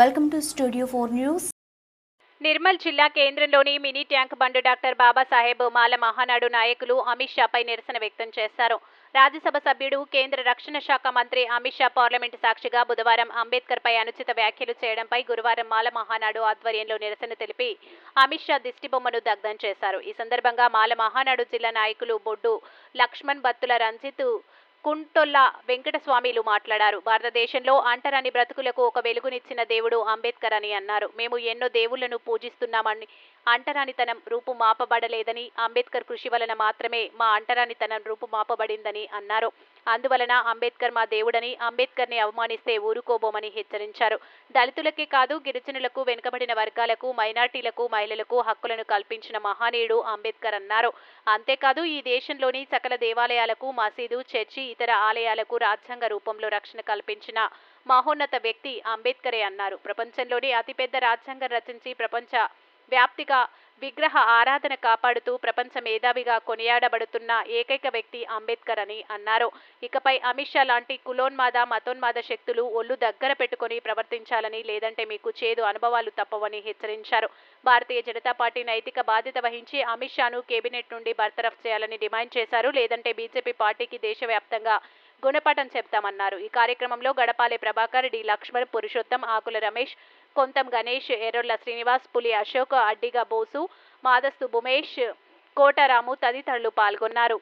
Welcome to studio four news Nirmal జిల్లా కేంద్రంలోని mini tank bund doctor Babasaheb Mala Mahanadu నాయకులు అమిత్ షాపై నిరసన వ్యక్తం చేశారు. రాజ్యసభ సభ్యుడు కేంద్ర రక్షణ శాఖ మంత్రి అమిత్ షా పార్లమెంటు సాక్షిగా బుధవారం అంబేద్కర్ పై అనుచిత వ్యాఖ్యలు చేయడంపై గురువారం మాల మహానాడు ఆధ్వర్యంలో నిరసన తెలిపి అమిత్ షా దిష్టిబొమ్మను దగ్ధం చేశారు. ఈ సందర్భంగా మాల మహానాడు జిల్లా నాయకులు బొడ్డు లక్ష్మణ్ బత్తుల రంజిత్ కుంటొల్ల వెంకటస్వామిలు మాట్లాడారు. భారతదేశంలో అంటరాని బ్రతుకులకు ఒక వెలుగునిచ్చిన దేవుడు అంబేద్కర్ అని అన్నారు. మేము ఎన్నో దేవుళ్ళను పూజిస్తున్నామని అంటరానితనం రూపు మాపబడలేదని అంబేద్కర్ కృషి వలన మాత్రమే మా అంటరానితనం రూపు మాపబడిందని అన్నారు. అందువలన అంబేద్కర్ మా దేవుడని అంబేద్కర్ని అవమానిస్తే ఊరుకోబోమని హెచ్చరించారు. దళితులకే కాదు గిరిజనులకు వెనుకబడిన వర్గాలకు మైనార్టీలకు మహిళలకు హక్కులను కల్పించిన మహానీయుడు అంబేద్కర్ అన్నారు. అంతేకాదు ఈ దేశంలోని సకల దేవాలయాలకు మసీదు చర్చి ఇతర ఆలయాలకు రాజ్యాంగ రూపంలో రక్షణ కల్పించిన మహోన్నత వ్యక్తి అంబేద్కరే అన్నారు. ప్రపంచంలోనే అతిపెద్ద రాజ్యాంగం రచించి ప్రపంచ వ్యాప్తిగా విగ్రహ ఆరాధన కాపాడుతూ ప్రపంచ మేధావిగా కొనియాడబడుతున్న ఏకైక వ్యక్తి అంబేద్కర్ అని అన్నారు. ఇకపై అమిత్ షా లాంటి కులోన్మాద మతోన్మాద శక్తులు ఒళ్ళు దగ్గర పెట్టుకొని ప్రవర్తించాలని లేదంటే మీకు చేదు అనుభవాలు తప్పవని హెచ్చరించారు. భారతీయ జనతా పార్టీ నైతిక బాధ్యత వహించి అమిత్ షాను కేబినెట్ నుండి బర్తరఫ్ చేయాలని డిమాండ్ చేశారు. లేదంటే బీజేపీ పార్టీకి దేశవ్యాప్తంగా గుణపాఠం చెప్తామన్నారు. ఈ కార్యక్రమంలో గడపాలె ప్రభాకర్ డి లక్ష్మణ్ పురుషోత్తం ఆకుల రమేష్ కొంతం గణేష్ ఎర్రొల్ల శ్రీనివాస్ పులి అశోక్ అడ్డిగ బోసు మాదస్తు భుమేష్ కోటరాము తదితరులు పాల్గొన్నారు.